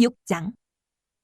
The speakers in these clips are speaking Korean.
6장.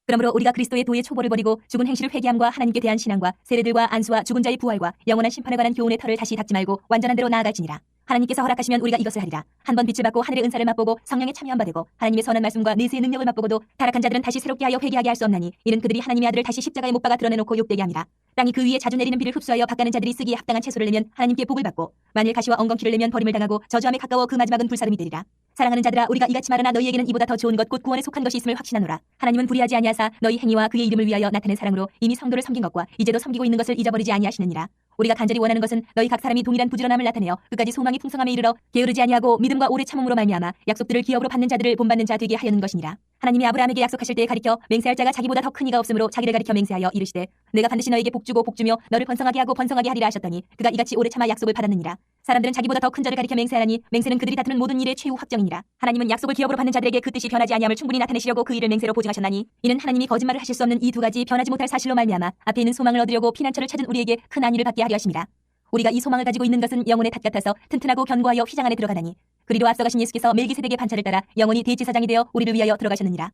그러므로 우리가 그리스도의 도의 초보를 버리고 죽은 행실을 회개함과 하나님께 대한 신앙과 세례들과 안수와 죽은 자의 부활과 영원한 심판에 관한 교훈의 털을 다시 닦지 말고 완전한 대로 나아갈지니라. 하나님께서 허락하시면 우리가 이것을 하리라. 한 번 빛을 받고 하늘의 은사를 맛보고 성령에 참여한 바 되고 하나님의 선한 말씀과 내세의 능력을 맛보고도 타락한 자들은 다시 새롭게 하여 회개하게 할 수 없나니 이는 그들이 하나님의 아들을 다시 십자가에 못 박아 드러내놓고 욕되게 함이라. 땅이 그 위에 자주 내리는 비를 흡수하여 밭가는 자들이 쓰기에 합당한 채소를 내면 하나님께 복을 받고 만일 가시와 엉겅퀴를 내면 버림을 당하고 저주함에 가까워 그 마지막은 불사름이 되리라 사랑하는 자들아 우리가 이같이 말하나 너희에게는 이보다 더 좋은 것 곧 구원에 속한 것이 있음을 확신하노라. 하나님은 불의하지 아니하사 너희 행위와 그의 이름을 위하여 나타낸 사랑으로 이미 성도를 섬긴 것과 이제도 섬기고 있는 것을 잊어버리지 아니하시느니라. 우리가 간절히 원하는 것은 너희 각 사람이 동일한 부지런함을 나타내어 끝까지 소망이 풍성함에 이르러 게으르지 아니하고 믿음과 오래 참음으로 말미암아 약속들을 기업으로 받는 자들을 본받는 자 되게 하려는 것이니라 하나님이 아브라함에게 약속하실 때에 가리켜 맹세할 자가 자기보다 더 큰 이가 없으므로 자기를 가리켜 맹세하여 이르시되 내가 반드시 너에게 복주고 복주며 너를 번성하게 하고 번성하게 하리라 하셨더니 그가 이같이 오래 참아 약속을 받았느니라. 사람들은 자기보다 더 큰 자를 가리켜 맹세하나니 맹세는 그들이 다투는 모든 일의 최후 확정이니라. 하나님은 약속을 기업으로 받는 자들에게 그 뜻이 변하지 아니함을 충분히 나타내시려고 그 일을 맹세로 보증하셨나니 이는 하나님이 거짓말을 하실 수 없는 이 두 가지 변하지 못할 사실로 말미암아 앞에 있는 소망을 얻으려고 피난처를 찾은 우리에게 큰 안위를 받게 하려 하심이라 우리가 이 소망을 가지고 있는 것은 영혼의 탓 같아서 튼튼하고 견고하여 휘장 안에 들어가나니 그리로 앞서가신 예수께서 멜기세덱의 반차를 따라 영원히 대제사장이 되어 우리를 위하여 들어가셨느니라.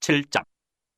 7장.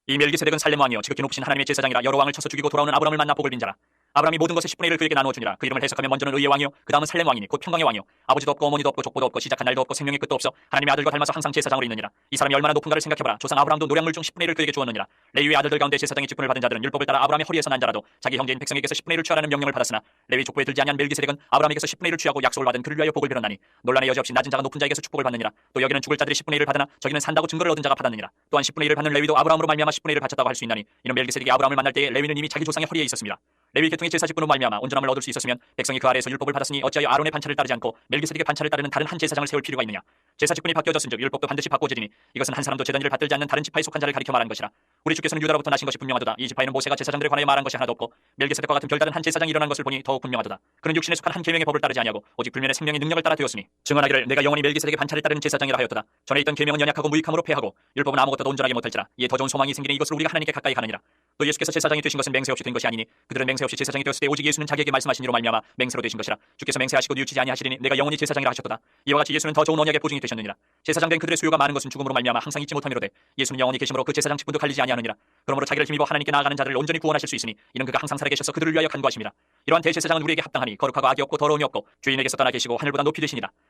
이 멜기세덱은 살렘 왕이요. 지극히 높으신 하나님의 제사장이라 여러 왕을 쳐서 죽이고 돌아오는 아브라함을 만나 복을 빈 자라 아브라함이 모든 것의 10분의 1을 그에게 나누어 주니라. 그 이름을 해석하면 먼저는 의의 왕이요 그 다음은 살렘 왕이니 곧 평강의 왕이요. 아버지도 없고 어머니도 없고 족보도 없고 시작한 날도 없고 생명의 끝도 없어 하나님의 아들과 닮아서 항상 제사장으로 있느니라. 이 사람이 얼마나 높은가를 생각해봐라. 조상 아브라함도 노량물 중 10분의 1을 그에게 주었느니라. 레위의 아들들 가운데 제사장의 직분을 받은 자들은 율법을 따라 아브라함의 허리에서 난 자라도 자기 형제인 백성에게서 10분의 1을 취하라는 명령을 받았으나 레위 족보에 들지 아니한 멜기세덱은 아브라함에게서 10분의 1을 취하고 약속을 받은 그를 위하여 복을 빌었나니 논란의 여지 없이 낮은 자가 높은 자에게서 축복을 받느니라. 또 여기는 죽을 자들이 10분의 1을 받으나 저기는 산다고 증거를 얻은 자가 받았느니라. 또한 10분의 1을 받는 레위도 아브라함으로 말미암아 10분의 1을 바쳤다고 할 수 있나니 이는 멜기세덱이 아브라함을 만날 때에 레위는 이미 자기 조상의 허리에 있었습니다 레위 계통의 제사 직분으로 말미암아 온전함을 얻을 수 있었으면 백성이 그 아래에서 율법을 받았으니 어찌하여 아론의 반차를 따르지 않고 멜기세덱의 반차를 따르는 다른 한 제사장을 세울 필요가 있느냐? 제사 직분이 바뀌어졌은즉 율법도 반드시 바꿔지리니 이것은 한 사람도 제단 일을 받들지 않는 다른 지파에 속한 자를 가리켜 말한 것이라. 우리 주께서는 유다로부터 나신 것이 분명하도다. 이 지파에는 모세가 제사장들에 관하여 말한 것이 하나도 없고 멜기세덱과 같은 별다른 한 제사장이 일어난 것을 보니 더욱 분명하도다. 그는 육신에 속한 한 계명의 법을 따르지 아니하고 오직 불면의 생명의 능력을 따라 되었으니 증언하기를 내가 영원히 멜기세덱의 반차를 따르는 제사장이라 하였도다. 전에 있던 계명은 연약하고 무익함으로 패하고 율법은 아무것도 온전하게 못할지라. 이에 더 좋은 소망이 생기니 이것을 우리가 하나님께 가까이 하느니라 또 예수께서 제사장이 되신 것은 맹세 없이 된 것이 아니니 그들은 맹세 없이 제사장이 되었을 때 오직 예수는 자기에게 말씀하신 이로 말미암아 맹세로 되신 것이라. 주께서 맹세하시고 뉘우치지 아니하시리니 내가 영원히 제사장이라 하셨도다. 이와 같이 예수는 더 좋은 언약의 보증이 되셨느니라. 제사장 된 그들의 수요가 많은 것은 죽음으로 말미암아 항상 잊지 못함이로되 예수는 영원히 계심으로 그 제사장 직분도 갈리지 아니하느니라. 그러므로 자기를 힘입어 하나님께 나아가는 자들을 온전히 구원하실 수 있으니 이는 그가 항상 살아계셔서 그들을 위하여 간구하심이라. 이러한 대제사장은 우리에게 합당하니 거룩하고 악이 없고 더러움이 없고 주인에게서 떠나 계시고 하늘보다 높이 되시니라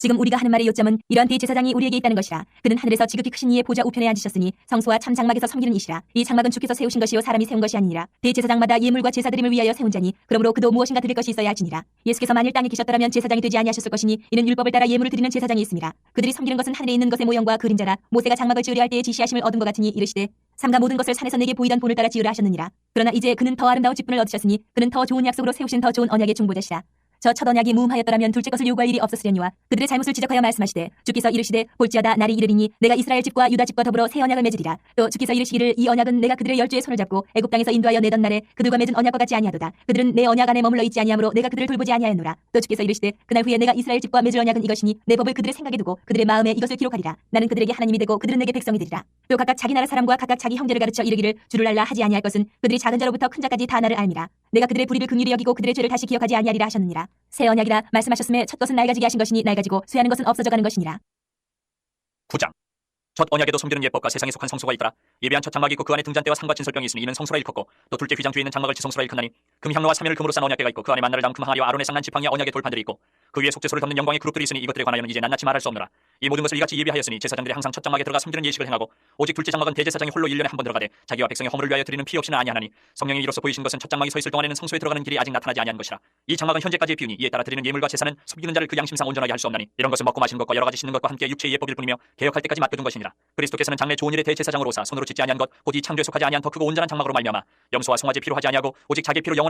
지금 우리가 하는 말의 요점은 이러한 대제사장이 우리에게 있다는 것이라. 그는 하늘에서 지극히 크신 이의 보좌 우편에 앉으셨으니 성소와 참 장막에서 섬기는 이시라. 이 장막은 주께서 세우신 것이요 사람이 세운 것이 아니니라. 대제사장마다 예물과 제사드림을 위하여 세운 자니 그러므로 그도 무엇인가 드릴 것이 있어야 할지니라. 예수께서 만일 땅에 계셨더라면 제사장이 되지 아니하셨을 것이니 이는 율법을 따라 예물을 드리는 제사장이 있습니다. 그들이 섬기는 것은 하늘에 있는 것의 모형과 그림자라. 모세가 장막을 지으려 할 때에 지시하심을 얻은 것 같으니 이르시되 삼가 모든 것을 산에서 내게 보이던 본을 따라 지으라 하셨느니라. 그러나 이제 그는 더 아름다운 직분을 얻으셨으니 그는 더 좋은 약속으로 세우신 더 좋은 언약의 중보자시라 저 첫 언약이 무음하였더라면 둘째 것을 요구할 일이 없었으려니와 그들의 잘못을 지적하여 말씀하시되 주께서 이르시되 볼지어다 날이 이르리니 내가 이스라엘 집과 유다 집과 더불어 새 언약을 맺으리라. 또 주께서 이르시기를 이 언약은 내가 그들의 열주의 손을 잡고 애굽 땅에서 인도하여 내던 날에 그들과 맺은 언약과 같지 아니하도다. 그들은 내 언약 안에 머물러 있지 아니하므로 내가 그들을 돌보지 아니하였노라. 또 주께서 이르시되 그날 후에 내가 이스라엘 집과 맺을 언약은 이것이니 내 법을 그들의 생각에 두고 그들의 마음에 이것을 기록하리라. 나는 그들에게 하나님이 되고 그들은 내게 백성이 되리라. 또 각각 자기 나라 사람과 각각 자기 형제를 가르쳐 이르기를 주를 알라 하지 아니할 것은 그들이 작은 자로부터 큰 자까지 다 나를 알미라. 내가 그들의 불의를 긍휼히 여기고 그들의 죄를 다시 기억하지 아니하리라 하셨느니라 새 언약이라 말씀하셨음에 첫 것은 낡아지게 하신 것이니 낡아지고 쇠하는 것은 없어져 가는 것이니라. 9장. 첫 언약에도 섬기는 예법과 세상에 속한 성소가 있더라. 예배한 첫 장막이 있고 그 안에 등잔대와 상과 진설병이 있으니 이는 성소라 일컫고 또 둘째 휘장 뒤에 있는 장막을 지성소라 일컫나니 금 향로와 사면을 금으로 싼 언약대가 있고 그 안에 만나를 담은 금 항아리와 아론의 상난 지팡이와 언약의 돌판들이 있고 그 위에 속죄소를 덮는 영광의 그룹들이 있으니 이것들에 관하여는 이제 낱낱이 말할 수 없노라. 이 모든 것을 이같이 예비하였으니 제사장들이 항상 첫 장막에 들어가 섬기는 예식을 행하고 오직 둘째 장막은 대제사장이 홀로 1년에 한 번 들어가되 자기와 백성의 허물을 위하여 드리는 피 없이는 아니하나니 성령이 이로써 보이신 것은 첫 장막이 서 있을 동안에는 성소에 들어가는 길이 아직 나타나지 아니한 것이라. 이 장막은 현재까지의 비우니 이에 따라 드리는 예물과 제사는 섬기는 자를 그 양심상 온전하게 할 수 없나니 이런 것은 먹고 마시는 것과 여러 가지 씻는 것과 함께 육체의 예법일 뿐이며 개혁할 때까지 맡겨둔 것이니라. 그리스도께서는 장래 좋은 일의 대제사장으로사 손으로 짓지 아니한 것 곧 이 창조에 속하지 아니한 더 크고 온전한 장막으로 말미암아 염소와 송아지 피로 하지 아니하고 오직 자기 피로 영원한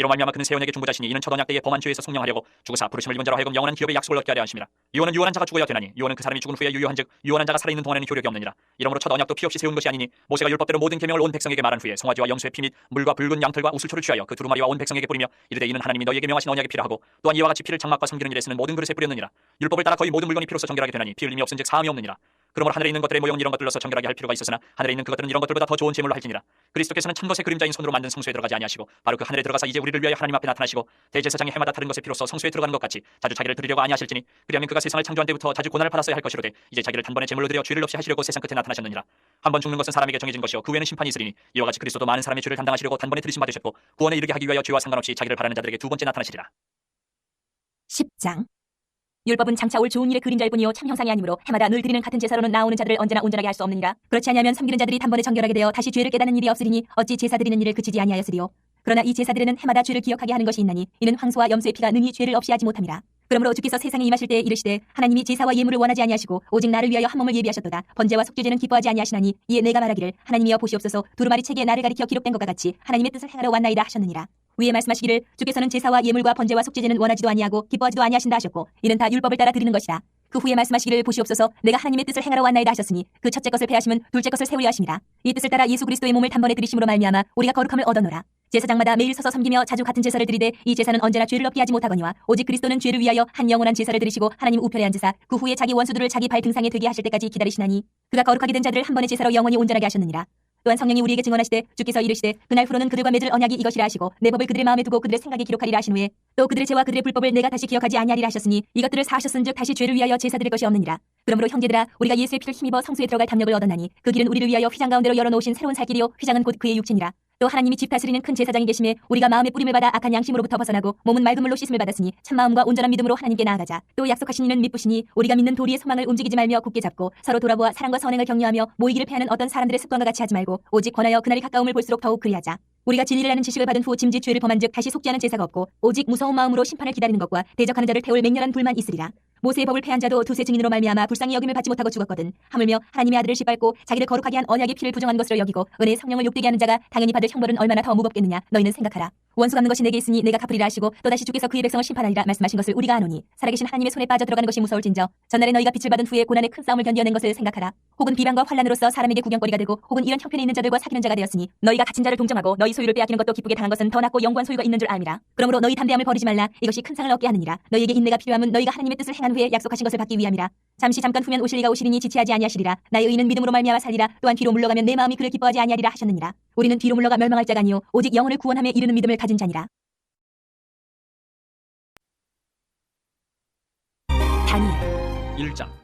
이로 말미암아 그는 세원에게 중보 자신이 이는 첫 언약 때에 범한 죄에서 속량하려고 죽으사 부르심을 입은 자로 하여금 영원한 기업의 약속을 얻게 하려 하심이라. 유언은 유언한 자가 죽어야 되나니 유언은 그 사람이 죽은 후에 유효한즉 유언한 자가 살아있는 동안에는 효력이 없느니라. 이러므로 첫 언약도 피 없이 세운 것이 아니니 모세가 율법대로 모든 계명을 온 백성에게 말한 후에 송아지와 염소의 피 및 물과 붉은 양털과 우슬초를 취하여 그 두루마리와 온 백성에게 뿌리며 이르되 이는 하나님이 너희에게 명하신 언약의 피라 하고 또한 이와 같이 피를 장막과 섬기는 일에 쓰는 모든 그릇에 뿌렸느니라. 율법을 따라 거의 모든 물건이 피로서 정결하게 되나니 피 흘림이 없은즉 사함이 없느니라 그러므로 하늘에 있는 것들의 모형은 이런 것들로서 정결하게 할 필요가 있었으나 하늘에 있는 그것들은 이런 것들보다 더 좋은 제물로 할지니라. 그리스도께서는 천 것의 그림자인 손으로 만든 성소에 들어가지 아니하시고 바로 그 하늘에 들어가서 이제 우리를 위하여 하나님 앞에 나타나시고 대제사장이 해마다 다른 것의 피로써 성소에 들어가는 것 같이 자주 자기를 드리려고 아니하실지니 그리하면 그가 세상을 창조한 때부터 자주 고난을 받았어야 할 것이로되 이제 자기를 단번에 제물로 드려 죄를 없이 하시려고 세상 끝에 나타나셨느니라. 한 번 죽는 것은 사람에게 정해진 것이요. 그 후에는 심판이 있으리니 이와 같이 그리스도도 많은 사람의 죄를 담당하시려고 단번에 들이심 받으셨고 구원에 이르게 하기 위하여 죄와 상관없이 자기를 바라는 자들에게 두 번째 나타나시리라. 10장 율법은 장차 올 좋은 일의 그림자일 뿐이요 참 형상이 아니므로 해마다 늘 드리는 같은 제사로는 나오는 자들을 언제나 온전하게 할 수 없느니라 그렇지 아니하면 섬기는 자들이 단번에 정결하게 되어 다시 죄를 깨닫는 일이 없으리니 어찌 제사 드리는 일을 그치지 아니하였으리요? 그러나 이 제사들에는 해마다 죄를 기억하게 하는 것이 있나니 이는 황소와 염소의 피가 능히 죄를 없이 하지 못함이라. 그러므로 주께서 세상에 임하실 때에 이르시되 하나님이 제사와 예물을 원하지 아니하시고 오직 나를 위하여 한 몸을 예비하셨도다. 번제와 속죄제는 기뻐하지 아니하시나니 이에 내가 말하기를 하나님이여 보시옵소서. 두루마리 책에 나를 가리켜 기록된 것과 같이 하나님의 뜻을 행하러 왔나이다 하셨느니라 위에 말씀하시기를 주께서는 제사와 예물과 번제와 속죄제는 원하지도 아니하고 기뻐하지도 아니하신다 하셨고 이는 다 율법을 따라 드리는 것이라. 그 후에 말씀하시기를 보시옵소서. 내가 하나님의 뜻을 행하러 왔나이다 하셨으니 그 첫째 것을 패하시면 둘째 것을 세우려 하십니다. 이 뜻을 따라 예수 그리스도의 몸을 단번에 들이심으로 말미암아 우리가 거룩함을 얻어노라. 제사장마다 매일 서서 섬기며 자주 같은 제사를 드리되 이 제사는 언제나 죄를 없게 하지 못하거니와 오직 그리스도는 죄를 위하여 한 영원한 제사를 드리시고 하나님 우편에 앉으사 그 후에 자기 원수들을 자기 발 등상에 되게 하실 때까지 기다리시나니 그가 거룩하게 된 자들을 한 번의 제사로 영원히 온전하게 하셨느니라 또한 성령이 우리에게 증언하시되 주께서 이르시되 그날 후로는 그들과 맺을 언약이 이것이라 하시고 내 법을 그들의 마음에 두고 그들의 생각에 기록하리라 하신 후에 또 그들의 죄와 그들의 불법을 내가 다시 기억하지 아니하리라 하셨으니 이것들을 사하셨은즉 다시 죄를 위하여 제사 드릴 것이 없느니라. 그러므로 형제들아 우리가 예수의 피를 힘입어 성소에 들어갈 담력을 얻었나니 그 길은 우리를 위하여 휘장 가운데로 열어놓으신 새로운 살 길이요 휘장은 곧 그의 육체니라 또 하나님이 집 다스리는 큰 제사장이 계심에 우리가 마음의 뿌림을 받아 악한 양심으로부터 벗어나고 몸은 맑은 물로 씻음을 받았으니 참마음과 온전한 믿음으로 하나님께 나아가자. 또 약속하신 이는 믿으시니 우리가 믿는 도리의 소망을 움직이지 말며 굳게 잡고 서로 돌아보아 사랑과 선행을 격려하며 모이기를 피하는 어떤 사람들의 습관과 같이 하지 말고 오직 권하여 그날이 가까움을 볼수록 더욱 그리하자. 우리가 진리를 아는 지식을 받은 후 짐짓 죄를 범한즉 다시 속죄하는 제사가 없고 오직 무서운 마음으로 심판을 기다리는 것과 대적하는 자를 태울 맹렬한 불만 있으리라 모세의 법을 패한 자도 두세 증인으로 말미암아 불쌍히 여김을 받지 못하고 죽었거든. 하물며 하나님의 아들을 짓밟고 자기를 거룩하게 한 언약의 피를 부정한 것으로 여기고 은혜의 성령을 욕되게 하는 자가 당연히 받을 형벌은 얼마나 더 무겁겠느냐. 너희는 생각하라 원수 갚는 것이 내게 있으니 내가 갚으리라 하시고 또다시 주께서 그의 백성을 심판하리라 말씀하신 것을 우리가 아노니 살아계신 하나님의 손에 빠져 들어가는 것이 무서울진저 전날에 너희가 빛을 받은 후에 고난의 큰 싸움을 견뎌낸 것을 생각하라. 혹은 비방과 환란으로서 사람에게 구경거리가 되고 혹은 이런 형편에 있는 자들과 사귀는 자가 되었으니 너희가 갇힌 자를 동정하고 너희 소유를 빼앗기는 것도 기쁘게 당한 것은 더 낫고 영구한 소유가 있는 줄 알미라. 그러므로 너희 담대함을 버리지 말라. 이것이 큰 상을 얻게 하느니라. 너희에게 인내가 필요함은 너희가 하나님의 뜻을 행한 후에 약속하신 것을 받기 위함이라. 잠시 잠깐 후면 오실 이가 오시리니 지체하지 아니하시리라. 나의 의는 믿음으로 말미암아 살리라. 또한 뒤로 물러가면 내 마음이 그를 기뻐하지 아니하리라 하셨느니라. 우리는 뒤로 물러가 멸망할 자가 아니요 오직 영혼을 구원함에 이르는 믿음을 가진 자니라. 다니엘 1장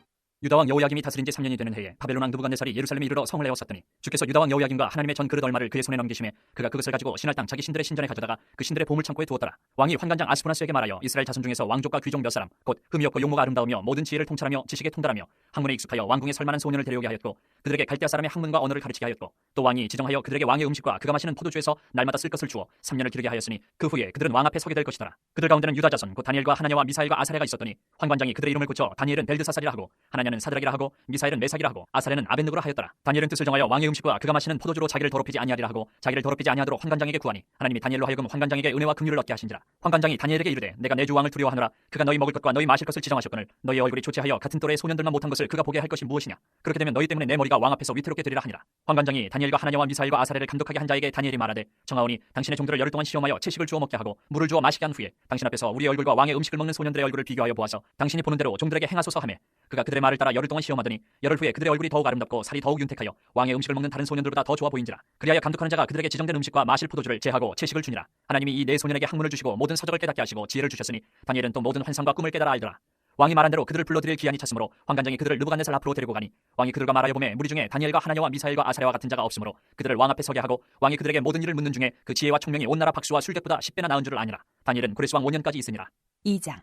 유다왕 여호야김이 다스린 지 3년이 되는 해에 바벨론 왕 느부갓네살이 예루살렘에 이르러 성을 내었었더니 주께서 유다왕 여호야김과 하나님의 전 그릇 얼마를 그의 손에 넘기심에 그가 그것을 가지고 신할 땅 자기 신들의 신전에 가져다가 그 신들의 보물 창고에 두었더라. 왕이 환관장 아스푸나스에게 말하여 이스라엘 자손 중에서 왕족과 귀족 몇 사람 곧 흠이 없고 용모가 아름다우며 모든 지혜를 통찰하며 지식에 통달하며 학문에 익숙하여 왕궁에 설만한 소년을 데려오게 하였고 그들에게 갈대아 사람의 학문과 언어를 가르치게 하였고 또 왕이 지정하여 그들에게 왕의 음식과 그가 마시는 포도주에서 날마다 쓸 것을 주어 3년을 기르게 하였으니 그 후에 그들은 왕 앞에 서게 될 것이더라. 그들 가운데는 유다 자손 곧 다니엘과 하나냐와 미사엘과 아사레가 있었더니 환관장이 그들의 이름을 고쳐 다니엘은 벨드사살이라 하고 하나냐는 사드락이라 하고 미사엘은 메삭이라 하고 아사레는 아벤누고라 하였더라. 다니엘은 뜻을 정하여 왕의 음식과 그가 마시는 포도주로 자기를 더럽히지 아니하리라 하고 자기를 더럽히지 아니하도록 환관장에게 구하니 하나님이 다니엘로 하여금 환관장에게 은혜와 긍휼을 얻게 하신지라. 환관장이 다니엘에게 이르되 내가 내 주 왕을 두려워하노라 그가 너희 먹을 것과 너희 마실 것을 지정하셨거늘 너희 얼굴이 조치하여 같은 또래의 소년들만 못한 것을 그가 보게 할 것이 무엇이냐? 그렇게 되면 너희 때문에 내 머리가 왕 앞에서 위태롭게 되리라 하니라. 환관장이 다니엘과 하나냐와 미사엘과 아사레를 감독하게 한 자에게 다니엘이 말하되 정하오니 당신의 종들을 열흘 동안 시험하여 채식을 주어 먹게 하고 물을 주어 마시게 한 후에 당신 앞에서 우리 얼굴과 왕의 음식을 먹는 소년들의 얼굴을 비교하여 보아서 당신이 보는 대로 종들에게 행하소서 하매 그가 그들의 말을 따라 열흘 동안 시험하더니 열흘 후에 그들의 얼굴이 더욱 아름답고 살이 더욱 윤택하여 왕의 음식을 먹는 다른 소년들보다 더 좋아 보인지라. 그리하여 감독하는 자가 그들에게 지정된 음식과 마실 포도주를 제하고 채식을 주니라. 하나님이 이 네 소년에게 학문을 주시고 모든 서적을 깨닫게 하시고 지혜를 주셨으니 다니엘은 또 모든 환상과 꿈을 깨달아 알더라. 왕이 말한 대로 그들을 불러들일 기한이 찼으므로 환관장이 그들을 느부갓네살 앞으로 데리고 가니 왕이 그들과 말하여 보매 무리 중에 다니엘과 하나냐와 미사엘과 아사레와 같은 자가 없으므로 그들을 왕 앞에 서게 하고 왕이 그들에게 모든 일을 묻는 중에 그 지혜와 총명이 온 나라 박수와 술객보다 10배나 나은 줄을 아니라 다니엘은 고레스 왕 5년까지 있으니라. 2장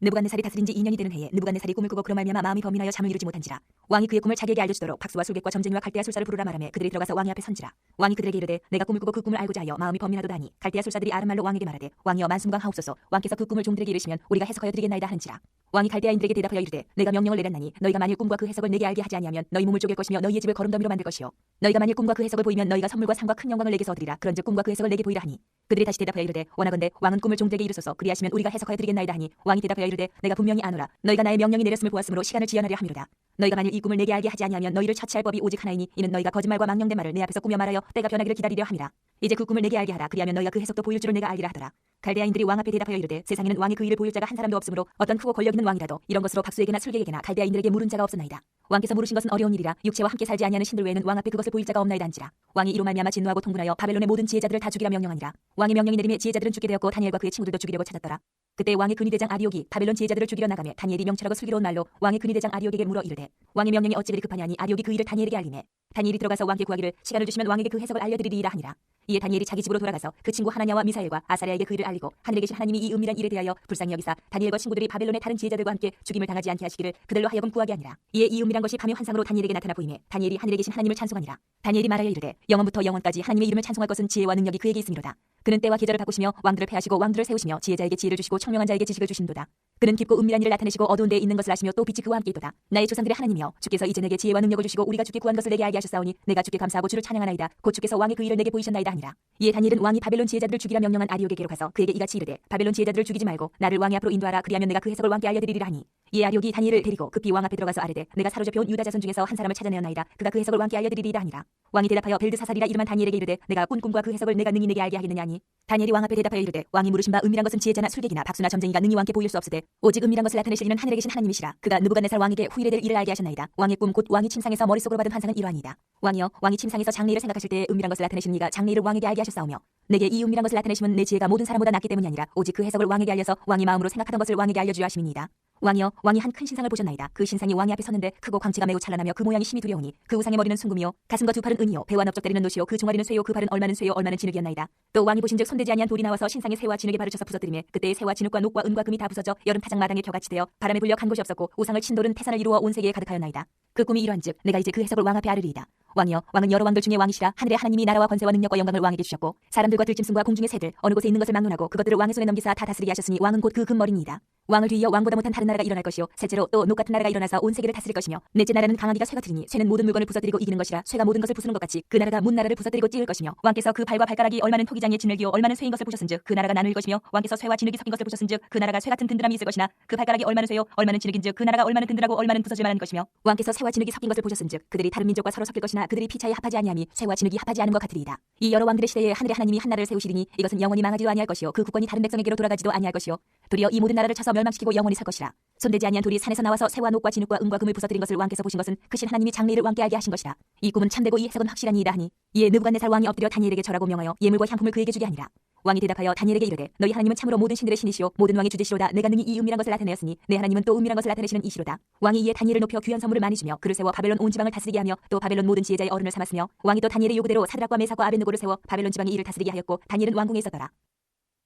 느부갓네살이 다스린 지 2년이 되는 해에 느부갓네살이 꿈을 꾸고 그로 말미암아 마음이 범인하여 잠을 이루지 못한지라. 왕이 그의 꿈을 자기에게 알려주도록 박수와 술객과 점쟁이와 갈대아 술사를 부르라 말하며 그들이 들어가서 왕이 앞에 선지라. 왕이 그들에게 이르되 내가 꿈을 꾸고 그 꿈을 알고자 하여 마음이 범인하도다니 갈대아 술사들이 아람 말로 왕에게 말하되 왕이여 만순광하옵소서 왕께서 그 꿈을 종들에게 이르시면 우리가 해석하여 드리겠나이다 하는지라. 왕이 갈대아인들에게 대답하여 이르되 내가 명령을 내렸나니 너희가 만일 꿈과 그 해석을 내게 알게 하지 아니하면 너희 몸을 쪼갤 것이며 너희의 집을 거름더미로 만들 것이요. 너희가 만일 꿈과 그 해석을 보이면 너희가 선물과 상과 큰 영광을 내게서 얻으리라. 그런즉 꿈과 그 해석을 내게 보이라 하니 그들이 다시 대답하여 이르되 원하건대 왕은 꿈을 종들에게 이르소서. 그리하시면 우리가 해석하여 드리겠나이다 하니 왕이 대답하여 이르되 내가 분명히 아노라. 너희가 나의 명령이 내렸음을 보았으므로 시간을 지연하려 함이로다. 너희가 만일 이 꿈을 내게 알게 하지 아니하면 너희를 처치할 법이 오직 하나이니 이는 너희가 거짓말과 망령된 말을 내 앞에서 꾸며 말하여 때가 변하기를 기다리려 함이라. 이제 그 꿈을 내게 알게 하라. 그리하면 너희가 그 해석도 보일 줄을 내가 알리라 하더라. 갈대아인들이 왕 앞에 대답하여 이르되 세상에는 왕이 그 일을 보일 자가 한 사람도 없으므로 어떤 크고 권력 있는 왕이라도 이런 것으로 박수에게나 술객에게나 갈대아인들에게 물은 자가 없었나이다. 왕께서 물으신 것은 어려운 일이라 육체와 함께 살지 아니하는 신들 외에는 왕 앞에 그것을 보일 자가 없나이다 한지라. 왕이 이로 말미암아 진노하고 통분하여 바벨론의 모든 지혜자들을 다 죽이라 명령하니라 왕의 명령이 내림에 지혜자들은 죽게 되었고 다니엘과 그의 친구들도 죽이려고 찾았더라. 그때 왕의 근위대장 아리옥이 바벨론 지혜자들을 죽이려 나가며 다니엘이 명철하고 슬기로운 말로 왕의 근위대장 아리옥에게 물어 이르되 왕의 명령이 어찌 그리 급하냐니 아리옥이 그 일을 다니엘에게 알리매 다니엘이 들어가서 왕께 구하기를 시간을 주시면 왕에게 그 해석을 알려드리리라 하니라. 이에 다니엘이 자기 집으로 돌아가서 그 친구 하나냐와 미사엘과 아사랴에게 그 일을 알리고 하늘에 계신 하나님이 이 은밀한 일에 대하여 불쌍히 여기사 다니엘과 친구들이 바벨론의 다른 지혜자들과 함께 죽임을 당하지 않게 하시기를 그들로 하여금 구하게 하니라. 이에 이 은밀한 것이 밤의 환상으로 다니엘에게 나타나 보이매 다니엘이 하늘에 계신 하나님을 찬송하니라. 다니엘이 말하여 이르되 영원부터 영원까지 하나님의 이름을 찬송할 것은 지혜와 능력이 그에게 있음이로다 그는 때와 계절을 바꾸시며 왕들을 패하시고 왕들을 세우시며 지혜자에게 지혜를 주시고 청명한 자에게 지식을 주신도다 그는 깊고 은밀한 일을 나타내시고 어두운 데에 있는 것을 아시며 또 빛이 그와 함께 있도다. 나의 조상들의 하나님이여 주께서 이제 내게 지혜와 능력을 주시고 우리가 주께 구한 것을 내게 알게 하셨사오니 내가 주께 감사하고 주를 찬양하나이다. 곧 주께서 왕의 그 일을 내게 보이셨나이다 하니라. 이에 다니엘은 왕이 바벨론 지혜자들을 죽이라 명령한 아리옥에게로 가서 그에게 이같이 이르되 바벨론 지혜자들을 죽이지 말고 나를 왕의 앞으로 인도하라. 그리하면 내가 그 해석을 왕께 알려드리리라 하니. 이에 아리옥이 다니엘을 데리고 급히 왕 앞에 들어가서 아뢰되 내가 사로잡혀 온 유다 자손 중에서 한 사람을 찾아내었나이다. 그가 그 해석을 왕께 알려드리리라 하니라. 왕이 대답하여 벨드사살이라 이름한 다니엘에게 이르되 내가 꾼 꿈과 그 해석을 내가 능히 내게 알게 하겠느냐 하니. 다니엘이 왕 앞에 대답하여 이르되 왕이 물으신 바 은밀한 것은 지혜자나 술객이나 박수나 점쟁이가 능히 왕께 보일 수 없으되 오직 은밀한 것을 나타내실 이는 하늘에 계신 하나님이시라. 그가 느부갓네살 왕에게 후일에 될 일을 알게 하셨나이다. 왕의 꿈 곧 왕이 침상에서 머릿속으로 받은 환상은 이러하니이다. 왕이여 왕이 침상에서 장래일을 생각하실 때 은밀한 것을 나타내시는 이가 장래일을 왕에게 알게 하셨사오며 내게 이 은밀한 것을 나타내심은 내 지혜가 모든 사람보다 낫기 때문이 아니라 오직 그 해석을 왕에게 알려서 왕이 마음으로 생각하던 것을 왕에게 알려주려 하심이니이다 왕이여 왕이 한 큰 신상을 보셨나이다. 그 신상이 왕의 앞에 섰는데 크고 광채가 매우 찬란하며 그 모양이 심히 두려우니 그 우상의 머리는 순금이요. 가슴과 두 팔은 은이요. 배와 넓적대리는 노시요. 그 종아리는 쇠요. 그 발은 얼마는 쇠요. 얼마는 진흙이었나이다. 또 왕이 보신즉 손대지 아니한 돌이 나와서 신상의 새와 진흙에 발을 쳐서 부서뜨리매 그때의 새와 진흙과 녹과 은과 금이 다 부서져 여름 타작 마당에 겨같이 되어 바람에 불려 간 곳이 없었고 우상을 친 돌은 태산을 이루어 온 세계에 가득하였나이다 그 꿈이 이러한즉 내가 이제 그 해석을 왕 앞에 아르리이다. 왕이여 왕은 여러 왕들 중에 왕이시라. 하늘의 하나님이 나라와 권세와 능력과 영광을 왕에게 주셨고 사람들과 들짐승과 공중의 새들 어느 곳에 있는 것을 막론하고 그것들을 왕의 손에 넘기사 다 다스리게 하셨으니 왕은 곧 그 금머리니이다. 왕을 뒤이어 왕보다 못한 다른 나라가 일어날 것이요. 셋째로 또 녹 같은 나라가 일어나서 온 세계를 다스릴 것이며 넷째 나라는 강하기가 쇠가 트리니 쇠는 모든 물건을 부서뜨리고 이기는 것이라 쇠가 모든 것을 부수는 것 같이 그 나라가 문 나라를 부서뜨리고 찢을 것이며 왕께서 그 발과 발가락이 얼마는 토기장의 진흙이요 얼마는 쇠인 것을 보셨은즉 그 나라가 나눌 것이며 왕께서 쇠와 진흙이 섞인 것을 보셨은즉 그 나라가 쇠 같은 든든함이 있을 것이나 그 발가락이 얼마는 쇠요 얼마는 진흙인즉 그 나라가 얼마는 든든하고 얼마는 부서질 만한 것이며 왕께서 쇠와 진흙이 섞인 것을 보셨은즉 그들이 다른 민족과 서로 섞일 것이나 그들이 피차에 합하지 아니함이 쇠와 진흙이 합하지 않은 것 같으리이다. 이 여러 왕들의 시대에 하늘의 하나님이 한 나라를 세우시리니 이것은 영원히 망하지도 아니할 것이요. 그 국권이 다른 백성에게로 돌아가지도 아니할 것이요 도리어 이 모든 나라를 쳐서 멸망시키고 영원히 살 것이라. 손대지 아니한 돌이 산에서 나와서 새와 녹과 진흙과 은과 금을 부서뜨린 것을 왕께서 보신 것은 크신 하나님이 장래를 왕께 알게 하신 것이라. 이 꿈은 참되고 이 해석은 확실하니이다 하니 이에 느부갓네살 왕이 엎드려 다니엘에게 절하고 명하여 예물과 향품을 그에게 주게 하니라. 왕이 대답하여 다니엘에게 이르되 너희 하나님은 참으로 모든 신들의 신이시오. 모든 왕의 주제시로다. 내가 능히 이 은밀한 것을 나타내었으니 내 하나님은 또 은밀한 것을 나타내시는 이시로다. 왕이 이에 다니엘을 높여 귀한 선물을 많이 주며 그를 세워 바벨론 온 지방을 다스리게 하며 또 바벨론 모든 지혜자의 어른을 삼았으며 왕이 또 다니엘의 요구대로 사드락과 메사과 아벤누고를 세워 바벨론 지방의 일을 다스리게 하였고 다니엘은 왕궁에 있었더라.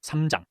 3장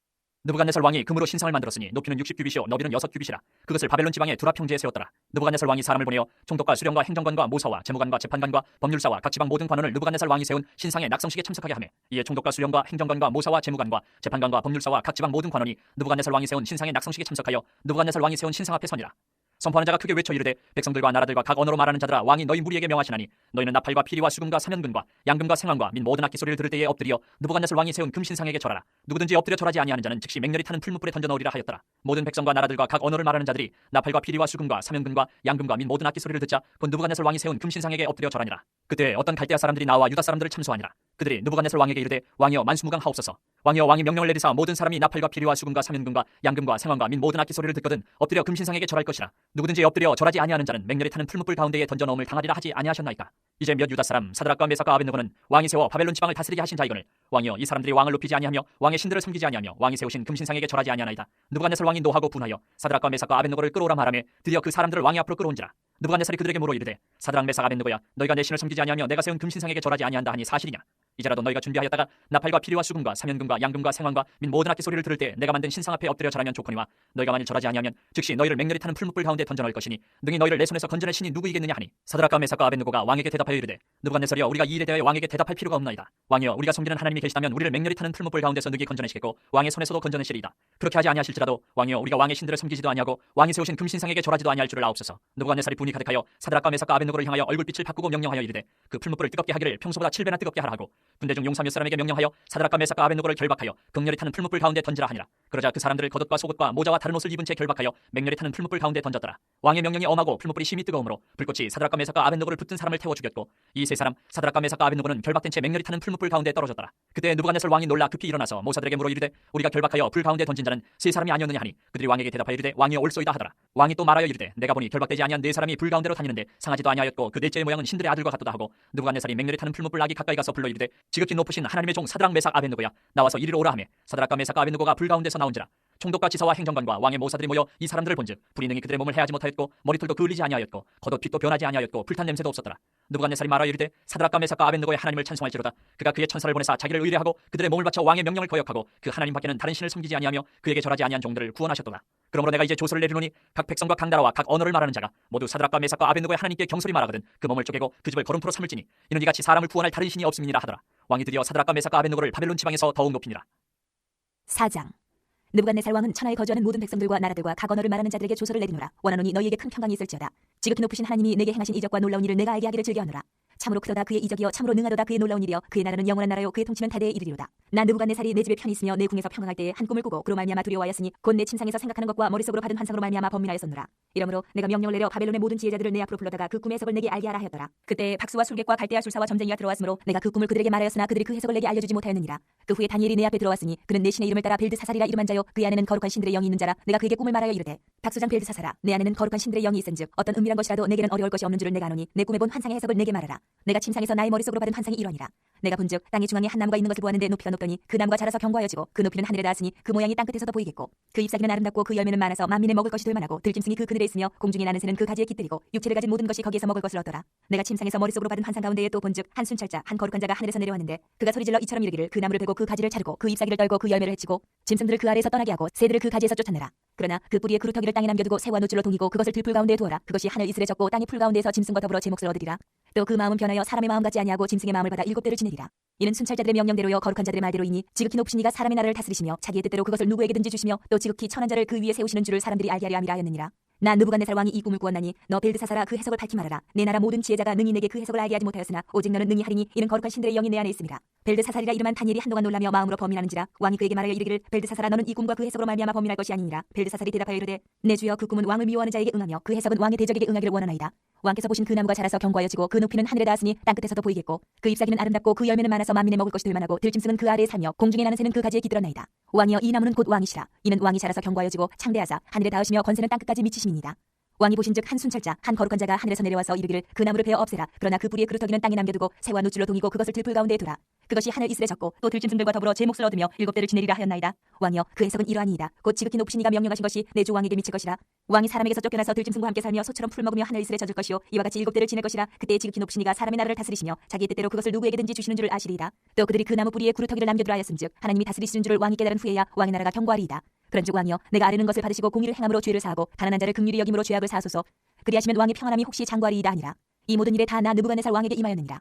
느부갓네살 왕이 금으로 신상을 만들었으니 높이는 60규빗이요 너비는 6규빗이라. 그것을 바벨론 지방의 두라 평지에 세웠더라. 느부갓네살 왕이 사람을 보내어 총독과 수령과 행정관과 모사와 재무관과 재판관과 법률사와 각 지방 모든 관원을 느부갓네살 왕이 세운 신상의 낙성식에 참석하게 하며 이에 총독과 수령과 행정관과 모사와 재무관과 재판관과 법률사와 각 지방 모든 관원이 느부갓네살 왕이 세운 신상의 낙성식에 참석하여 느부갓네살 왕이 세운 신상 앞에 서니라 선포하는 자가 크게 외쳐 이르되 백성들과 나라들과 각 언어로 말하는 자들아 왕이 너희 무리에게 명하시나니 너희는 나팔과 피리와 수금과 사면금과 양금과 생황과 민 모든 악기 소리를 들을 때에 엎드려 느부갓네살 왕이 세운 금신상에게 절하라. 누구든지 엎드려 절하지 아니하는 자는 즉시 맹렬히 타는 풀무불에 던져 넣으리라 하였더라. 모든 백성과 나라들과 각 언어를 말하는 자들이 나팔과 피리와 수금과 사면금과 양금과 민 모든 악기 소리를 듣자 곧 느부갓네살 왕이 세운 금신상에게 엎드려 절하니라. 그때 어떤 갈대아 사람들이 나와 유다 사람들을 참소하니라. 그들이 느부갓네살 왕에게 이르되 왕이여 만수무강하옵소서 왕이여 왕이 명령을 내리사 모든 사람이 나팔과 피리와 수금과 사면금과 양금과 생황과 민 모든 악기 소리를 듣거든 엎드려 금신상에게 절할 것이라. 누구든지 엎드려 절하지 아니하는 자는 맹렬히 타는 풀무불 가운데에 던져 넣음을 당하리라 하지 아니하셨나이까? 이제 몇 유다 사람 사드락과 메사카 아벤누고는 왕이 세워 바벨론 지방을 다스리게 하신 자이거늘. 왕이여 이 사람들이 왕을 높이지 아니하며 왕의 신들을 섬기지 아니하며 왕이 세우신 금신상에게 절하지 아니하나이다. 느부갓네살 왕이 노하고 분하여 사드락과 메사카 아벤누고를 끌어오라 말하며 드디어 그 사람들을 왕의 앞으로 끌어온지라. 느부갓네살이 그들에게 물어 이르되 사드락 메사카 아벤누고야 너희가 내 신을 섬기지 아니하며 내가 세운 금신상에게 절하지 아니한다 하니 사실이냐 이제라도 너희가 준비하였다가 나팔과 피리와 수금과 사면금과 양금과 생황과 민 모든 악기 소리를 들을 때 내가 만든 신상 앞에 엎드려 절하면 좋거니와 너희가 만일 절하지 아니하면 즉시 너희를 맹렬히 타는 풀무불 가운데 던져 넣을 것이니 능히 너희를 내 손에서 건져낼 신이 누구이겠느냐 하니 사드락과 메사카 아벤누고가 왕에게 대답하여 이르되 느부갓네살이여 우리가 이 일에 대하여 왕에게 대답할 필요가 없나이다. 왕이여 우리가 섬기는 하나님이 계시다면 우리를 맹렬히 타는 풀무불 가운데서 능히 건져내시겠고 왕의 손에서도 건져내시리이다. 그렇게 하지 아니하실지라도 왕이여 우리가 왕의 신들을 섬기지도 아니하고 왕이 세우신 금신상에게 절하지도 아니할 줄을 아옵소서. 누부갓네살이 분이 가득하여 사드락과 메삭과 아벤노고를 향하여 얼굴빛을 바꾸고 명령하여 이르되 그 풀무불을 뜨겁게 하기를 평소보다 7배나 뜨겁게 하라 하고 군대 중몇 사람에게 명령하여 사드락과 메삭과 아벤노고를 결박하여 극렬히 타는 풀무불 가운데 던지라 하니라. 그러자 그 사람들을 겉옷과 속옷과 모자와 다른 옷을 입은 채 결박하여 맹렬히 타는 풀무불 가운데 던졌더라. 왕의 명령이 엄하고 풀무불이 심히 뜨거우므로 불꽃이 사드락과 메삭과 아벤노고를 붙든 사람을 태워 죽였고 이 세 사람 사드락과 메삭과 아벤노고는 결박된 채 맹렬히 타는 풀무불 가운데 떨어졌더라. 그때 누부갓네살 왕이 놀라 급히 일어나서 모사들에게 물어 이르되 우리가 결박하여 불 가운데 던진 자는 세 사람이 아니었느냐 하니 그들이 왕에게 대답하여 이르되 왕이여 올소이다 하더라. 왕이 또 말하여 이르되 내가 보니 결박되지 아니한 네 사람이 불 가운데로 다니는데 상하지도 아니하였고 그 넷째의 모양은 신들의 아들과 같도다 하고 누부갓네살이 맹렬히 타는 풀무불 낙이 가까이 가서 불러 이르되 지극히 높으신 하나님의 종 사드락 메삭 아벤누고야. 나와서 이리로 오라 하매 사드락과 메삭과 아벤누고가 불 가운데서 나온지라. 총독과 지사와 행정관과 왕의 모사들이 모여 이 사람들을 본즉 불이 능히 그들의 몸을 해하지 못하였고 머리털도 그을리지 아니하였고 겉옷 빛도 변하지 아니하였고 불탄 냄새도 없었더라 누부갓네살이 말하여 이르되 사드락과 메삭과 아벤누고의 하나님을 찬송할지로다. 그가 그의 천사를 보내사 자기를 의뢰하고 그들의 몸을 바쳐 왕의 명령을 거역하고 그 하나님 밖에는 다른 신을 섬기지 아니하며 그에게 절하지 아니한 종들을 구원하셨도다. 그러므로 내가 이제 조서를 내리노니 각 백성과 각 나라와 각 언어를 말하는 자가 모두 사드락과 메삭과 아벤누고의 하나님께 경솔히 말하거든 그 몸을 쪼개고 그 집을 거름프로 삼을지니 이는 이같이 사람을 구원할 다른 신이 없음이니라 하더라. 왕이 드디어 사드락과 메삭과 아벤누고를 바벨론 지방에서 더욱 높이니라. 4장 느부갓네살 왕은 천하에 거주하는 모든 백성들과 나라들과 각 언어를 말하는 자들에게 조서를 내리노라. 원하노니 너희에게 큰 평강이 있을지어다. 지극히 높으신 하나님이 내게 행하신 이적과 놀라운 일을 내가 알게 하기를 즐겨하노라 참으로 크도다. 그의 이적이여 참으로 능하도다. 그의 놀라운 일이여. 그의 나라는 영원한 나라요. 그의 통치는 다대에 이르리로다. 난 느부갓네살이 내 집에 편히 있으며 내 궁에서 평강할 때에 한 꿈을 꾸고 그로 말미암아 두려워하였으니 곧 내 침상에서 생각하는 것과 머릿속으로 받은 환상으로 말미암아 범민하였었노라. 이러므로 내가 명령을 내려 바벨론의 모든 지혜자들을 내 앞으로 불러다가 그 꿈의 해석을 내게 알게 하라 하였더라. 그때 박수와 술객과 갈대아 술사와 점쟁이가 들어왔으므로 내가 그 꿈을 그들에게 말하였으나 그들이 그 해석을 내게 알려주지 못하였느니라. 그 후에 다니엘이 내 앞에 들어왔으니 그는 내 신의 이름을 따라 벨드사살이라 이름한 자요 그 안에는 거룩한 신들의 영이 있는 자라. 내가 그에게 꿈을 말하여 이르되 박수장 벨드사살아 내 안에는 거룩한 신들의 영이 있은즉 어떤 은밀한 것이라도 내게는 어려울 것이 없는 줄을 내가 아노니 내 꿈에 본 환상의 해석을 내게 말하라. 내가 침상에서 나의 머릿속으로 받은 환상이 이러니라 내가 본즉 땅의 중앙에 한 나무가 있는 것을 보았는데 높이가 높더니 그 나무가 자라서 견고하여지고 그 높이는 하늘에 닿았으니 그 모양이 땅끝에서도 보이겠고 그 잎사귀는 아름답고 그 열매는 많아서 만민의 먹을 것이 될 만하고 들짐승이 그 그늘에 있으며 공중에 나는 새는 그 가지에 깃들이고 육체를 가진 모든 것이 거기에서 먹을 것을 얻더라. 내가 침상에서 머릿속으로 받은 환상 가운데에 또 본즉 한 순찰자 한 거룩한 자가 하늘에서 내려왔는데 그가 소리질러 이처럼 이르기를 그 나무를 베고 그 가지를 자르고 그 잎사귀를 떨고 그 열매를 해치고 짐승들을 그 아래에서 떠나게 하고 새들을 그 가지에서 쫓아내라. 그러나 그 뿌리에 그루터기를 땅에 남겨두고 새와 노줄로 동이고 그것을 들풀 가운데에 두어라. 그것이 하늘 이슬에 젖고 땅의 풀 가운데에서 짐승과 더불어 제 몫을 얻으리라 또 그 마음은 변하여 사람의 마음 같지 아니하고 짐승의 마음을 받아 일곱 대를 지내리라. 이는 순찰자들의 명령대로요 거룩한 자들의 말대로이니 지극히 높으신 이가 사람의 나라를 다스리시며 자기의 뜻대로 그것을 누구에게든지 주시며 또 지극히 천한 자를 그 위에 세우시는 줄을 사람들이 알게 하려 함이라 하였느니라 나 느부갓네살 왕이 이 꿈을 꾸었나니 너 벨드사사라 그 해석을 밝히 말하라. 내 나라 모든 지혜자가 능히 내게 그 해석을 알게 하지 못하였으나 오직 너는 능히 하리니 이는 거룩한 신들의 영이 내 안에 있습니다. 벨드사살이라 이름한 다니엘이 한동안 놀라며 마음으로 범인하는지라 왕이 그에게 말하여 이르기를 벨드사살아 너는 이 꿈과 그 해석으로 말미암아 범인할 것이 아니니라. 벨드사살이 대답하여 이르되 내 주여 그 꿈은 왕을 미워하는 자에게 응하며 그 해석은 왕의 대적에게 응하기를 원하나이다. 왕께서 보신 그 나무가 자라서 견고하여 지고 그 높이는 하늘에 닿았으니 땅끝에서도 보이겠고 그 잎사귀는 아름답고 그 열매는 많아서 만민의 먹을 것이 될 만하고 들짐승은 그 아래에 살며 공중에 나는 새는 그 가지에 깃들었나이다. 왕이여 이 나무는 곧 왕이시라. 이는 왕이 자라서 견고하여 지고 창대하사 하늘에 닿으시며 권세는 땅끝까지 미치 심이니이다. 왕이 보신즉 한 순찰자 한 거룩한 자가 하늘에서 내려와서 이르기를 그 나무를 베어 없애라. 그러나 그 뿌리의 그루터기는 땅에 남겨두고 새와 노줄로 동이고 그것을 들풀 가운데에 두라. 그것이 하늘 이슬에 젖고 또 들짐승들과 더불어 제 몫을 얻으며 일곱 대를 지내리라 하였나이다. 왕이여 그 해석은 이러하니이다. 곧 지극히 높으신 이가 명령하신 것이 내 주 왕에게 미칠 것이라. 왕이 사람에게서 쫓겨나서 들짐승과 함께 살며 소처럼 풀 먹으며 하늘 이슬에 젖을 것이요. 이와 같이 일곱 대를 지낼 것이라. 그때 지극히 높으신 이가 사람의 나라를 다스리시며 자기의 뜻대로 그것을 누구에게든지 주시는 줄을 아시리이다. 또 그들이 그 나무 뿌리에 그루터기를 남겨두라 하였음즉 하나님이 다스리시는 줄을 왕이 깨달은 후에야 왕의 나라가 견고하리이다 그런즉 왕이여 내가 아뢰는 것을 받으시고 공의를 행함으로 죄를 사하고 가난한 자를 긍휼히 여김으로 죄악을 사하소서. 그리하시면 왕의 평안함이 혹시 장구하리이다 아니라. 이 모든 일에 다 나 느부갓네살 왕에게 임하였느니라.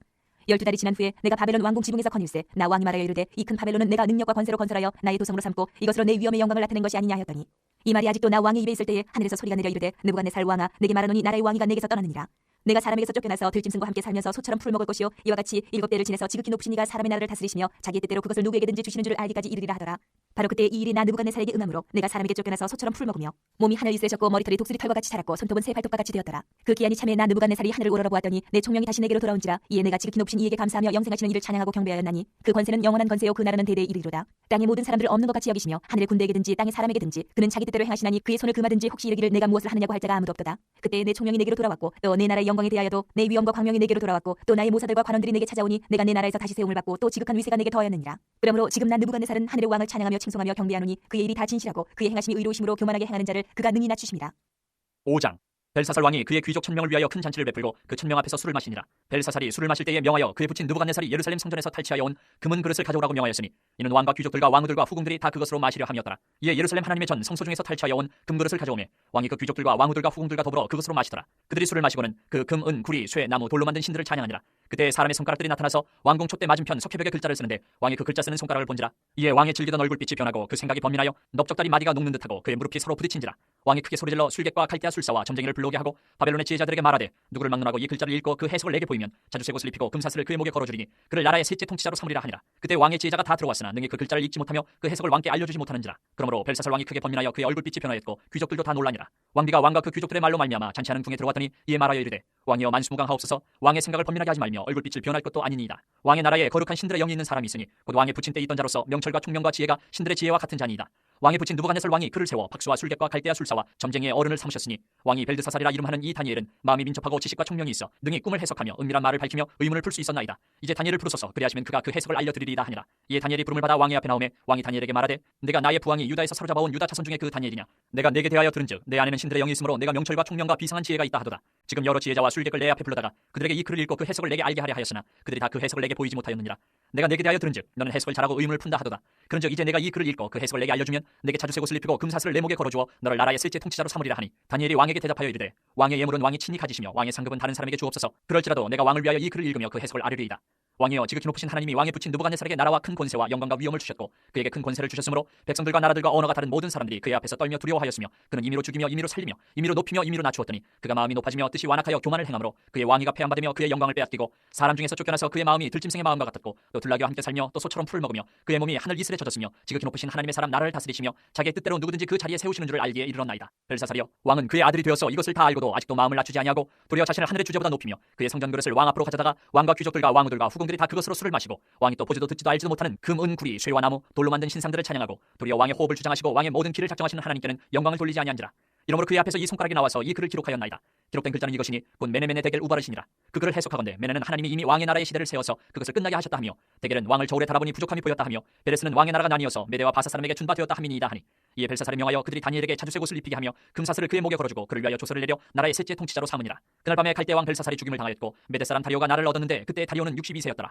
열두 달이 지난 후에 내가 바벨론 왕궁 지붕에서 거닐세 나 왕이 말하여 이르되 이 큰 바벨론은 내가 능력과 권세로 건설하여 나의 도성으로 삼고 이것으로 내 위엄의 영광을 나타낸 것이 아니냐 하였더니 이 말이 아직도 나 왕의 입에 있을 때에 하늘에서 소리가 내려 이르되 느부갓네살 왕아 내게 말하노니 나라의 왕이가 내게서 떠나느니라 내가 사람에게서 쫓겨나서 들짐승과 함께 살면서 소처럼 풀 먹을 것이요. 이와 같이 일곱 대를 지내서 지극히 높으신 이가 사람의 나라를 다스리시며 자기의 뜻대로 그것을 누구에게든지 주시는 줄을 알기까지 이르리라 하더라. 바로 그때 이 일이 나 느부갓네살에게 응함으로 내가 사람에게 쫓겨나서 소처럼 풀 먹으며 몸이 하늘 이슬에 젖고 머리털이 독수리 털과 같이 자랐고 손톱은 새 발톱과 같이 되었더라. 그 기한이 참에 나 느부갓네살이 하늘을 우러러 보았더니 내 총명이 다시 내게로 돌아온지라. 이에 내가 지극히 높으신 이에게 감사하며 영생하시는 이를 찬양하고 경배하였나니 그 권세는 영원한 권세요. 그 나라는 대대에 이르리로다. 땅의 모든 사람들을 없는 것 같이 여기시며 하늘의 군대에게든지 땅의 사람에게든지 그는 자기 뜻대로 행하시나니 그의 손을 금하든지 혹시 이르기를 내가 무엇을 하느냐고 할 자가 아무도 없도다. 그때 내 총명이 내게로 돌아왔고 또내 나라의 영 광에 대하여도 내 위엄과 광명이 내게로 돌아왔고 또 나의 모사들과 관원들이 내게 찾아오니 내가 내 나라에서 다시 세움을 받고 또 지극한 위세가 내게 더하였느니라. 그러므로 지금 난 느부갓네살은 하늘의 왕을 찬양하며 칭송하며 경배하노니 그의 일이 다 진실하고 그의 행하심이 의로우심으로 교만하게 행하는 자를 그가 능히 낮추심이라. 5장 벨사살 왕이 그의 귀족 천명을 위하여 큰 잔치를 베풀고 그 천명 앞에서 술을 마시니라. 벨사살이 술을 마실 때에 명하여 그의 부친 느부갓네살이 예루살렘 성전에서 탈취하여 온 금은 그릇을 가져오라고 명하였으니 이는 왕과 귀족들과 왕후들과 후궁들이 다 그것으로 마시려 함이었더라. 이에 예루살렘 하나님의 전 성소 중에서 탈취하여 온 금그릇을 가져오매 왕이 그 귀족들과 왕후들과 후궁들과 더불어 그것으로 마시더라. 그들이 술을 마시고는 그 금, 은, 구리, 쇠, 나무, 돌로 만든 신들을 찬양하니라. 그때 사람의 손가락들이 나타나서 왕궁 촛대 맞은편 석회벽에 글자를 쓰는데 왕이 그 글자 쓰는 손가락을 본지라. 이에 왕의 질기던 얼굴빛이 변하고 그 생각이 번민하여 넓적다리 마디가 녹는 듯하고 그의 무릎이 서로 부딪힌지라. 왕이 크게 소리질러 술객과 칼대와 술사와 점쟁이를 불러 오게 하고 바벨론의 지혜자들에게 말하되 누구를 막론하고 이 글자를 읽고 그 해석을 내게 보이면 자주색 옷을 입히고 금사슬을 그의 목에 걸어주리니 그를 나라의 셋째 통치자로 삼으리라 하니라. 그때 왕의 지혜자가 다 들어왔으나 능히 그 글자를 읽지 못하며 그 해석을 왕께 알려주지 못하는지라. 그러므로 벨사살 왕이 크게 번민하여 그의 얼굴빛이 변하였고 귀족들도 다 놀라니라. 왕비가 왕과 그 귀족들의 말로 말미암아 잔치하는 궁에 들어갔더니 이에 말하여 이르되 왕이여 만수무강하옵소서 왕의 생각을 번민하게 하지 말며 얼굴빛을 변할 것도 아니니이다. 왕의 나라에 거룩한 신들의 영이 있는 사람이 있으니 곧 왕의 부친 때 있던 자로서 명철과 총명과 지혜가 신들의 지혜와 같은 자니이다. 왕의 부친 누부갓네살 왕이 그를 세워 박수와 술객과 갈대와 술사와 점쟁이의 어른을 삼으셨으니 왕이 벨드사살이라 이름하는 이 다니엘은 마음이 민첩하고 지식과 총명이 있어 능히 꿈을 해석하며 은밀한 말을 밝히며 의문을 풀 수 있었나이다. 이제 다니엘을 부르소서 그리하시면 그가 그 해석을 알려드리리다 하니라. 이에 다니엘이 부름을 받아 왕의 앞에 나오매 왕이 다니엘에게 말하되 내가 나의 부왕이 유다에서 사로잡아온 유다 자손 중에 그 다니엘이냐 내가 내게 대하여 들은즉 내 안에는 신들의 영이 있으므로 내가 명철과 총명과 비상한 지혜가 있다 하도다. 지금 여러 지혜자와 술객을 내 앞에 불러다가 그들에게 이 글을 읽고 그 해석을 내게 알게 하려 하였으나 그들이 다 그 해석을 내게 보이지 못하였느니라. 내가 내게 대하여 들은즉 너는 해석을 잘하고 의문을 푼다 하도다. 그런즉 이제 내가 이 글을 읽고 그 해석을 내게 알려주면 내게 옷을 입히고 금사슬을 내 목에 걸어주어 너를 나라의 셋째 통치자로 삼으리라 하니 다니엘이 왕에게 대답하여 이르되 왕의 예물은 왕이 친히 가지시며 왕의 상급은 다른 사람에게 주옵소서. 그럴지라도 내가 왕을 위하여 이 글을 읽으며 그 해석을 아뢰리이다. 왕이여 지극히 높으신 하나님이 왕의 부친 누부갓네살에게 나라와 큰 권세와 영광과 위엄을 주셨고 그에게 큰 권세를 주셨으므로 백성들과 나라들과 언어가 다른 모든 사람들이 그의 앞에서 떨며 두려워하였으며 그는 임의로 죽이며 임의로 살리며 임의로 높이며 임의로 낮추었더니 그가 마음이 높아지며 뜻이 완악하여 교만을 행함으로 그의 왕위가 폐함받으며 그의 영광을 빼앗기고 사람 중에서 쫓겨나서 그의 마음이 들짐승의 마음과 같았고 또 들나귀와 함께 살며 또 소처럼 풀을 먹으며 그의 몸이 하늘 이슬에 젖었으며 지극히 높으신 하나님의 사람 나라를 다스리시며 자기의 뜻대로 누구든지 그 자리에 세우시는 줄을 알기에 이르렀나이다. 벨사살이여 왕은 그의 아들이 되어서 이것을 다 알고도 아직도 마음을 낮추지 아니하고 도리어 자신을 하늘의 주제보다 높이며 그의 성전 그릇을 왕 앞으로 가져다가 왕과 귀족들과 왕후들과 후궁들이 다 그것으로 술을 마시고 왕이 또 보지도 듣지도 알지도 못하는 금, 은, 구리, 쇠와 나무, 돌로 만든 신상들을 찬양하고 도리어 왕의 호흡을 주장하시고 왕의 모든 길을 작정하시는 하나님께는 영광을 돌리지 아니한지라 이러므로 그의 앞에서 이 손가락이 나와서 이 글을 기록하였나이다. 기록된 글자는 이것이니 곧 메네메네 대겔 우바르시니라. 그 글을 해석하건대 메네는 하나님이 이미 왕의 나라의 시대를 세워서 그것을 끝나게 하셨다 하며 대겔은 왕을 저울에 달아보니 부족함이 보였다 하며 베레스는 왕의 나라가 나뉘어서 메대와 바사 사람에게 준바되었다 함이니이다 하니 이에 벨사살에 명하여 그들이 다니엘에게 자주색 옷을 입히게 하며 금사슬을 그의 목에 걸어주고 그를 위하여 조서를 내려 나라의 셋째 통치자로 삼으니라. 그날 밤에 갈대 왕 벨사살이 죽임을 당하였고 메대 사람 다리오가 나를 얻었는데 그때 다리오는 62세였더라